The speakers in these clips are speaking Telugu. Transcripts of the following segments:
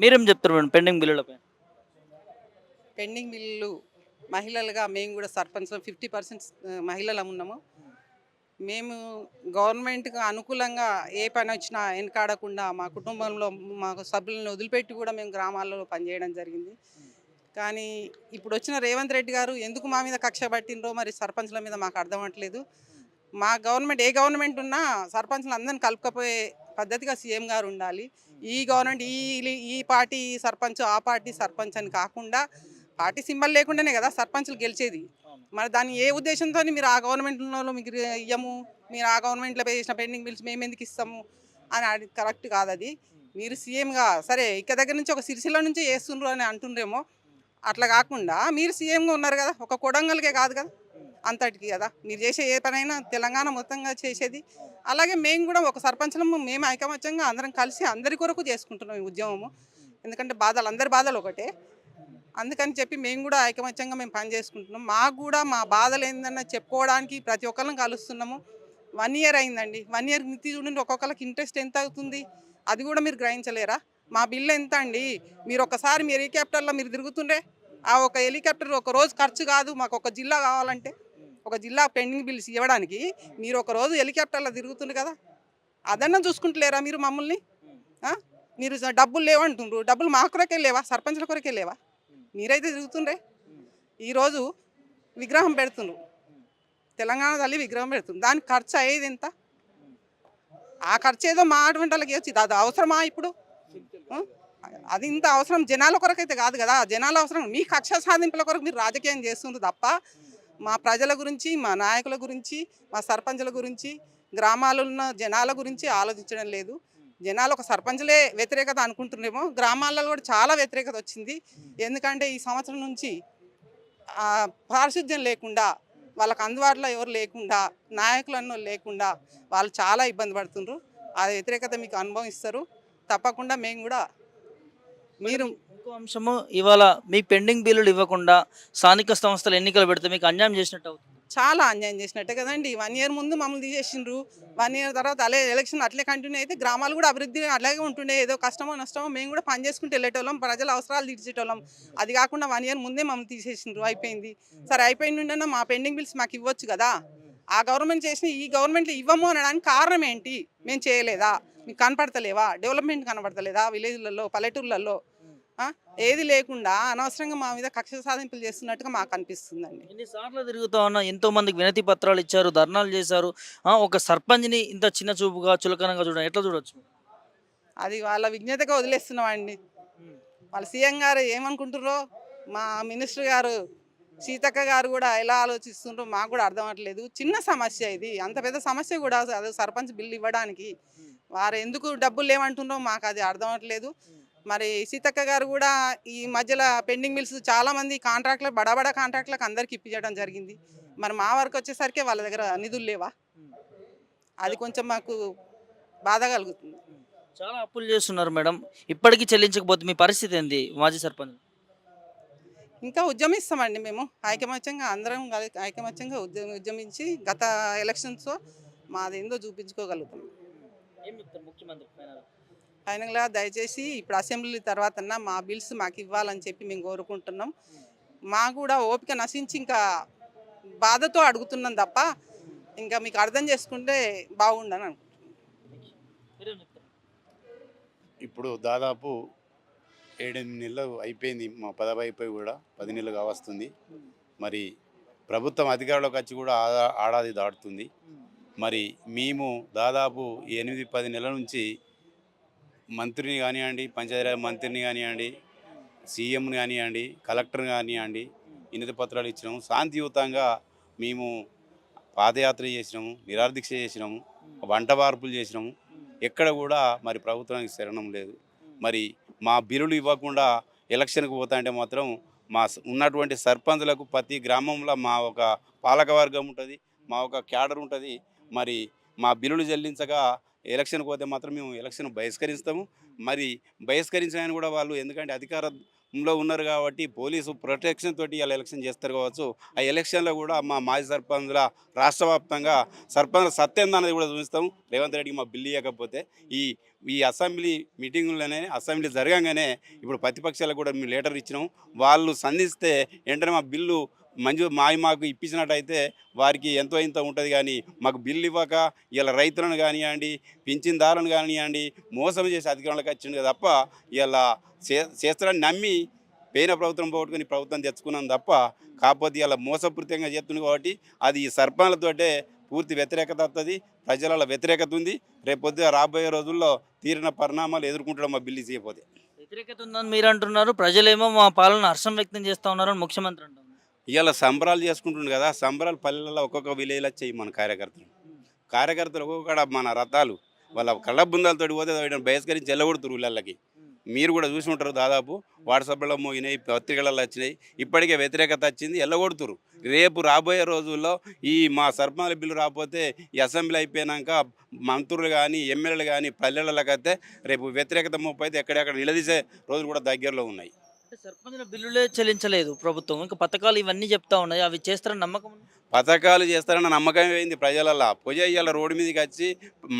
మీరేం చెప్తారు మేడం పెండింగ్ బిల్లులపై పెండింగ్ బిల్లులు మహిళలుగా మేము కూడా సర్పంచ్ ఫిఫ్టీ పర్సెంట్ మహిళలు ఉన్నాము. మేము గవర్నమెంట్కి అనుకూలంగా ఏ పని వచ్చినా వెనకాడకుండా మా కుటుంబంలో మా సభ్యులను వదిలిపెట్టి కూడా మేము గ్రామాల్లో పనిచేయడం జరిగింది. కానీ ఇప్పుడు వచ్చిన రేవంత్ రెడ్డి గారు ఎందుకు మా మీద కక్ష పట్టినరో మరి సర్పంచ్ల మీద మాకు అర్థం అవ్వట్లేదు. మా గవర్నమెంట్ ఏ గవర్నమెంట్ ఉన్నా సర్పంచ్లు అందరిని కలుపుకపోయే పద్ధతిగా సీఎం గారు ఉండాలి. ఈ గవర్నమెంట్ ఈ ఈ పార్టీ సర్పంచ్ ఆ పార్టీ సర్పంచ్ అని కాకుండా పార్టీ సింబల్ లేకుండానే కదా సర్పంచ్లు గెలిచేది. మరి దాన్ని ఏ ఉద్దేశంతో మీరు ఆ గవర్నమెంట్లో మీకు ఇయ్యము? మీరు ఆ గవర్నమెంట్లో పే చేసిన పెండింగ్ బిల్స్ మేము ఎందుకు ఇస్తాము? అని అది కరెక్ట్ కాదు అది మీరు సీఎంగా సరే ఇక్కడ దగ్గర నుంచి ఒక సిరిసిల్ల నుంచి వేస్తుండ్రు అని అంటుండ్రేమో. అట్లా కాకుండా మీరు సీఎంగా ఉన్నారు కదా ఒక కొడంగల్కే కాదు కదా. అంతటికి కదా. మీరు చేసే ఏ పనైనా తెలంగాణ మొత్తంగా చేసేది. అలాగే మేము కూడా ఒక సర్పంచము మేము ఐకమత్యంగా అందరం కలిసి అందరి కొరకు చేసుకుంటున్నాం ఈ ఉద్యమము. ఎందుకంటే బాధలు అందరి బాధలు ఒకటే. అందుకని చెప్పి మేము కూడా ఐకమత్యంగా మేము పని చేసుకుంటున్నాం. మాకు కూడా మా బాధలు ఏందన్నా చెప్పుకోవడానికి ప్రతి ఒక్కరిని కలుస్తున్నాము. వన్ ఇయర్ అయిందండి. వన్ ఇయర్ మితి చూడండి ఒక్కొక్కరికి ఇంట్రెస్ట్ ఎంత అవుతుంది? అది కూడా మీరు గ్రహించలేరా? మా బిల్లు ఎంత అండి? మీరు ఒకసారి మీ హెలికాప్టర్లో మీరు తిరుగుతుండే ఆ ఒక హెలికాప్టర్ ఒక రోజు ఖర్చు కాదు మాకు ఒక జిల్లా కావాలంటే. ఒక జిల్లా పెండింగ్ బిల్స్ ఇవ్వడానికి మీరు ఒక రోజు హెలికాప్టర్లో తిరుగుతుంది కదా అదన్నా చూసుకుంటలేరా మీరు మమ్మల్ని? మీరు డబ్బులు లేవంటుండ్రు డబ్బులు మా కొరకే లేవా? సర్పంచ్ల కొరకే లేవా? మీరైతే తిరుగుతుండ్రే. ఈరోజు విగ్రహం పెడుతుండ్రు. తెలంగాణ తల్లి విగ్రహం పెడుతుంది దానికి ఖర్చు అయ్యేది ఎంత? ఆ ఖర్చు ఏదో మా అటువంటి వాళ్ళకి వచ్చింది అది అవసరమా ఇప్పుడు? అది ఇంత అవసరం జనాల కొరకైతే కాదు కదా. జనాల అవసరం. మీ కక్ష సాధింపుల కొరకు మీరు రాజకీయం చేస్తుంది తప్ప మా ప్రజల గురించి మా నాయకుల గురించి మా సర్పంచుల గురించి గ్రామాల్లో ఉన్న జనాల గురించి ఆలోచించడం లేదు. జనాలు ఒక సర్పంచ్లే వ్యతిరేకత అనుకుంటున్నారేమో. గ్రామాలలో కూడా చాలా వ్యతిరేకత వచ్చింది. ఎందుకంటే ఈ సంవత్సరం నుంచి పారిశుద్ధ్యం లేకుండా వాళ్ళకు అందుబాటులో ఎవరు లేకుండా నాయకులన్నో లేకుండా వాళ్ళు చాలా ఇబ్బంది పడుతుండ్రు. ఆ వ్యతిరేకత మీకు అనుభవిస్తారు తప్పకుండా మేము కూడా మీరు ఇంకో అంశము? ఇవాళ మీ పెండింగ్ బిల్లులు ఇవ్వకుండా స్థానిక సంస్థలు ఎన్నికలు పెడితే మీకు అన్యాయం చేసినట్టు అవుతుంది. చాలా అన్యాయం చేసినట్టే కదండి. వన్ ఇయర్ ముందు మమ్మల్ని తీసేసిండ్రు. వన్ ఇయర్ తర్వాత అలే ఎలక్షన్ అట్లే కంటిన్యూ అయితే గ్రామాలు కూడా అభివృద్ధి అలాగే ఉంటుండే. ఏదో కష్టమో నష్టమో మేము కూడా పని చేసుకుంటూ వెళ్ళేటోళ్ళం ప్రజల అవసరాలు తీర్చేటోళ్ళం. అది కాకుండా వన్ ఇయర్ ముందే మమ్మల్ని తీసేసిండ్రు. అయిపోయింది. సరే అయిపోయింది మా పెండింగ్ బిల్స్ మాకు ఇవ్వచ్చు కదా? ఆ గవర్నమెంట్ చేసిన ఈ గవర్నమెంట్లో ఇవ్వము అనడానికి కారణం ఏంటి? మేము చేయలేదా? మీకు కనపడతలేవా? డెవలప్మెంట్ కనపడతలేదా? విలేజ్లలో పల్లెటూర్లలో? ఏది లేకుండా అనవసరంగా మా మీద కక్ష సాధింపులు చేస్తున్నట్టుగా మాకు అనిపిస్తుందండి. ఎన్నిసార్లు తిరుగుతా ఉన్నా ఎంతో మందికి వినతి పత్రాలు ఇచ్చారు ధర్నాలు చేశారు. ఒక సర్పంచ్ని ఇంత చిన్న చూపుగా చులకనంగా చూడడం ఎట్లా చూడొచ్చు? అది వాళ్ళ విజ్ఞతగా వదిలేస్తున్నామండి. వాళ్ళ సీఎం గారు ఏమనుకుంటుర్రో మా మినిస్టర్ గారు సీతక్క గారు కూడా ఎలా ఆలోచిస్తుండ్రో మాకు కూడా అర్థం అవ్వట్లేదు. చిన్న సమస్య ఇది. అంత పెద్ద సమస్య కూడా అదే సర్పంచ్ బిల్లు ఇవ్వడానికి. వారు ఎందుకు డబ్బులు లేవంటుండ్రో మాకు అది అర్థం అవ్వట్లేదు. మరి సీతక్క గారు కూడా ఈ మధ్యలో పెండింగ్ బిల్స్ చాలా మంది కాంట్రాక్ట్లు బడాబడా కాంట్రాక్ట్లకు అందరికి ఇప్పించడం జరిగింది. మరి మా వరకు వచ్చేసరికి వాళ్ళ దగ్గర నిధులు లేవా? అది కొంచెం మాకు బాధ కలుగుతుంది. చాలా అప్పులు చేస్తున్నారు మేడం. ఇప్పటికీ చెల్లించకపోతే మీ పరిస్థితి ఏంది మాజీ సర్పంచ్? ఇంకా ఉద్యమిస్తామండి మేము. ఐకమత్యంగా అందరం ఐకమత్యంగా ఉద్యమ ఉద్యమించి గత ఎలక్షన్స్ మాది ఏందో చూపించుకోగలుగుతాం. ముఖ్యమంత్రి? ఫైనల్గా దయచేసి ఇప్పుడు అసెంబ్లీ తర్వాత మా బిల్స్ మాకు ఇవ్వాలని చెప్పి మేము కోరుకుంటున్నాం. మా కూడా ఓపిక నశించి ఇంకా బాధతో అడుగుతున్నాం తప్ప ఇంకా మీకు అర్థం చేసుకుంటే బాగుండని అనుకుంటున్నాం. ఇప్పుడు దాదాపు ఏడెనిమిది నెలలు అయిపోయింది మా పదవి అయిపోయి కూడా పది నెలలు కావస్తుంది. మరి ప్రభుత్వం అధికారంలోకి వచ్చి కూడా ఆదా ఆడాది దాటుతుంది. మరి మేము దాదాపు ఎనిమిది పది నెలల నుంచి మంత్రిని కానివ్వండి పంచాయతీరాజ్ మంత్రిని కానివ్వండి సీఎంని కానివ్వండి కలెక్టర్ని కానివ్వండి వినతి పత్రాలు ఇచ్చినాము. శాంతియుతంగా మేము పాదయాత్ర చేసినాము నిరాదీక్ష చేసినాము వంట వార్పులు చేసినాము. ఎక్కడ కూడా మరి ప్రభుత్వానికి శరణం లేదు. మరి మా బిల్లులు ఇవ్వకుండా ఎలక్షన్కి పోతా అంటే మాత్రం మా ఉన్నటువంటి సర్పంచులకు ప్రతి గ్రామంలో మా ఒక పాలకవర్గం ఉంటుంది మా ఒక క్యాడర్ ఉంటుంది. మరి మా బిల్లులు చెల్లించగా ఎలక్షన్ పోతే మాత్రం మేము ఎలక్షన్ బహిష్కరిస్తాము. మరి బహిష్కరించిన కూడా వాళ్ళు ఎందుకంటే అధికారంలో ఉన్నారు కాబట్టి పోలీసు ప్రొటెక్షన్ తోటి వాళ్ళు ఎలక్షన్ చేస్తారు కావచ్చు. ఆ ఎలక్షన్లో కూడా మా మాజీ సర్పంచ్ల రాష్ట్ర వ్యాప్తంగా సర్పంచ్ సత్యం అనేది కూడా చూపిస్తాము. రేవంత్ రెడ్డికి మా బిల్లు ఇవ్వకపోతే ఈ ఈ అసెంబ్లీ మీటింగ్లోనే అసెంబ్లీ జరగంగానే ఇప్పుడు ప్రతిపక్షాలకు కూడా మేము లెటర్ ఇచ్చినాం వాళ్ళు సంధిస్తే వెంటనే మా బిల్లు మంజూరు మావి మాకు ఇప్పించినట్టయితే వారికి ఎంతో ఇంత ఉంటుంది కానీ మాకు బిల్లు ఇవ్వక ఇలా రైతులను కానివ్వండి పింఛన్దారులను కానివ్వండి మోసం చేసి అధికారంలోకి వచ్చింది తప్ప ఇలా చే చేస్తారని నమ్మి పోయిన ప్రభుత్వం పోగొట్టుకుని ప్రభుత్వం తెచ్చుకున్నాం తప్ప కాకపోతే ఇలా మోసపూరితంగా చేస్తుంది కాబట్టి అది ఈ సర్పంలతోటే పూర్తి వ్యతిరేకత వస్తుంది ప్రజలలో వ్యతిరేకత ఉంది. రేపు పొద్దున రాబోయే రోజుల్లో తీరిన పరిణామాలు ఎదుర్కొంటాం మా బిల్లు చేయకపోతే వ్యతిరేకత ఉందని మీరు అంటున్నారు ప్రజలేమో మా పాలన హర్షం వ్యక్తం చేస్తా ఉన్నారని ముఖ్యమంత్రి అంటున్నారు. ఇవాళ సంబరాలు చేసుకుంటుండు కదా సంబరాలు పల్లెల్లో ఒక్కొక్క విలేజ్లో వచ్చాయి మన కార్యకర్తలు. కార్యకర్తలు ఒక్కొక్కడ మన రథాలు వాళ్ళ కళ్ళ బృందాలతో పోతే బహిష్కరించి వెళ్ళగొడుతురు ఊళ్ళకి మీరు కూడా చూసి ఉంటారు దాదాపు వాట్సాప్లో మోగినాయి పత్రికలలో వచ్చినాయి ఇప్పటికే వ్యతిరేకత వచ్చింది ఎల్లగొడుతురు రేపు రాబోయే రోజుల్లో ఈ మా సర్పంచ్ బిల్లు రాకపోతే ఈ అసెంబ్లీ అయిపోయినాక మంత్రులు కానీ ఎమ్మెల్యేలు కానీ పల్లెలకైతే అయితే రేపు వ్యతిరేకత ముప్పు అయితే ఎక్కడెక్కడ నిలదీసే రోజులు కూడా దగ్గరలో ఉన్నాయి. అంటే బిల్లులే చెల్లించలేదు ప్రభుత్వం. ఇంకా పథకాలు ఇవన్నీ చెప్తా ఉన్నాయి. అవి చేస్తారని నమ్మకం పథకాలు చేస్తారన్న నమ్మకం అయింది ప్రజలల్లో. పూజ ఇవాళ రోడ్డు మీదకి వచ్చి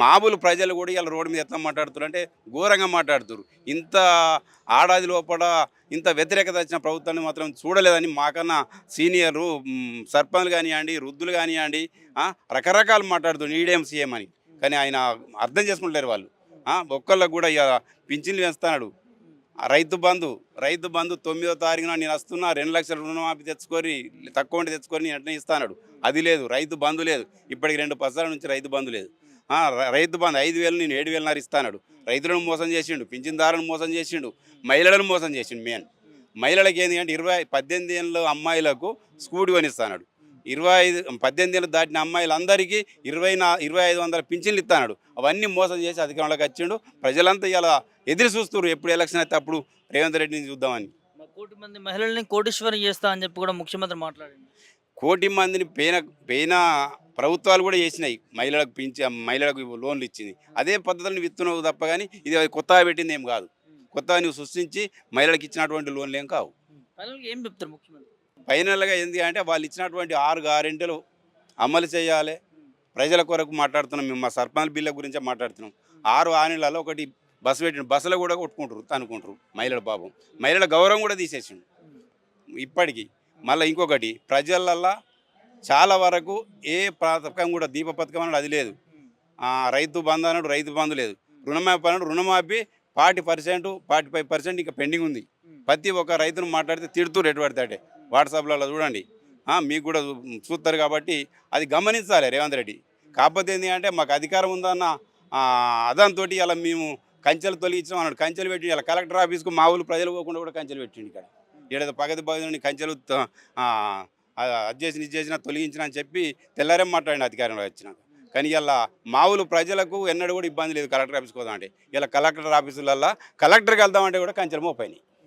మామూలు ప్రజలు కూడా ఇవాళ రోడ్డు మీద ఎట్లా మాట్లాడుతున్నారు అంటే ఘోరంగా మాట్లాడుతున్నారు ఇంత ఆడాది లోపల ఇంత వ్యతిరేకత వచ్చిన ప్రభుత్వాన్ని మాత్రం చూడలేదని మాకన్నా సీనియర్లు సర్పంచ్ సర్పంచ్లు కానివ్వండి వృద్ధులు కానివ్వండి రకరకాలు మాట్లాడుతున్నారు ఈడీఎం సీఎం అని. కానీ ఆయన అర్థం చేసుకుంటలేరు వాళ్ళు. ఒక్కళ్ళకు కూడా ఇక పింఛన్లు పెంచుతున్నాడు రైతు బంధు రైతు బంధు తొమ్మిదో తారీఖున నేను వస్తున్నా రెండు లక్షల రుణమాఫీ తెచ్చుకొని తక్కువ ఉంటే తెచ్చుకొని నేను వెంటనే ఇస్తాడు అది లేదు రైతు బంధు లేదు. ఇప్పటికి రెండు పసాల నుంచి రైతు బంధు లేదు. రైతు బంధు ఐదు వేలు నేను ఏడు వేలన్నర ఇస్తాడు రైతులను మోసం చేసిండు పింఛన్దారులను మోసం చేసిండు మహిళలను మోసం చేసిండు మెయిన్. మహిళలకు ఏంటి అంటే ఇరవై పద్దెనిమిది ఏళ్ళ అమ్మాయిలకు స్కూటీ కొనిస్తాడు ఇరవై ఐదు పద్దెనిమిది ఏళ్ళు దాటిన అమ్మాయిలందరికీ ఇరవై నా ఇరవై ఐదు వందల పింఛన్లు ఇస్తాడు అవన్నీ మోసం చేసి అధికారంలోకి వచ్చిండు. ప్రజలంతా ఇలా ఎదురు చూస్తున్నారు. ఎప్పుడు ఎలక్షన్ అయితే అప్పుడు రేవంత్ రెడ్డిని చూద్దామని. కోటి మంది మహిళల్ని కోటీశ్వరం చేస్తా అని చెప్పి కూడా ముఖ్యమంత్రి మాట్లాడింది కోటి మందిని పేన పేన ప్రభుత్వాలు కూడా చేసినాయి. మహిళలకు పెంచి మహిళలకు లోన్లు ఇచ్చింది. అదే పద్ధతిని విత్తున్నావు తప్ప కానీ ఇది కొత్తగా పెట్టింది ఏం కాదు. కొత్తగా నువ్వు సృష్టించి మహిళలకు ఇచ్చినటువంటి లోన్లు ఏం కావు. ఏం చెప్తారు ముఖ్యమంత్రి? ఫైనల్గా ఏంది అంటే వాళ్ళు ఇచ్చినటువంటి ఆరు గ్యారెంటీలు అమలు చేయాలి. ప్రజల కొరకు మాట్లాడుతున్నాం మేము మా సర్పంచ్ బిల్ల గురించే మాట్లాడుతున్నాం. ఆరు హామీలలో ఒకటి బస్సు పెట్టిన బస్సులో కూడా కొట్టుకుంటారు తనుకుంటారు మహిళల పాపం. మహిళల గౌరవం కూడా తీసేసిండు. ఇప్పటికీ. మళ్ళీ ఇంకొకటి ప్రజలల్లో చాలా వరకు ఏ పథకం కూడా దీప పథకం అన్నాడు అది లేదు. రైతు బంధు అన్నాడు రైతు బంధు లేదు. రుణమాఫీ అన్నాడు రుణమాఫీ forty percent forty five percent ఇంకా పెండింగ్ ఉంది. ప్రతి ఒక్క రైతును మాట్లాడితే తిడుతూ రేటు పడతాడే వాట్సాప్లలో చూడండి. మీకు కూడా చూస్తారు కాబట్టి అది గమనించాలి రేవంత్ రెడ్డి. కాకపోతే ఏంటి అంటే మాకు అధికారం ఉందన్న అదంతో అలా మేము కంచెలు తొలగించడం అన్నాడు. కంచెలు పెట్టి ఇలా కలెక్టర్ ఆఫీస్కు మా ఊళ్ళు ప్రజలు పోకుండా కూడా కంచెలు పెట్టిండు ఇక్కడ. ఏడేదో పగతి బాగుంది కంచెలు త- ఆ, అది చేసిన ఇది చేసిన తొలగించిన అని చెప్పి తెల్లారే మాట్లాడిన అధికారంలో వచ్చినాక. కానీ ఇలా మామూలు ప్రజలకు ఎన్నడూ కూడా ఇబ్బంది లేదు కలెక్టర్ ఆఫీస్కి పోదామంటే. ఇలా కలెక్టర్ ఆఫీసులల్లో కలెక్టర్కి వెళ్దామంటే కూడా కంచెలు మోపోయినాయి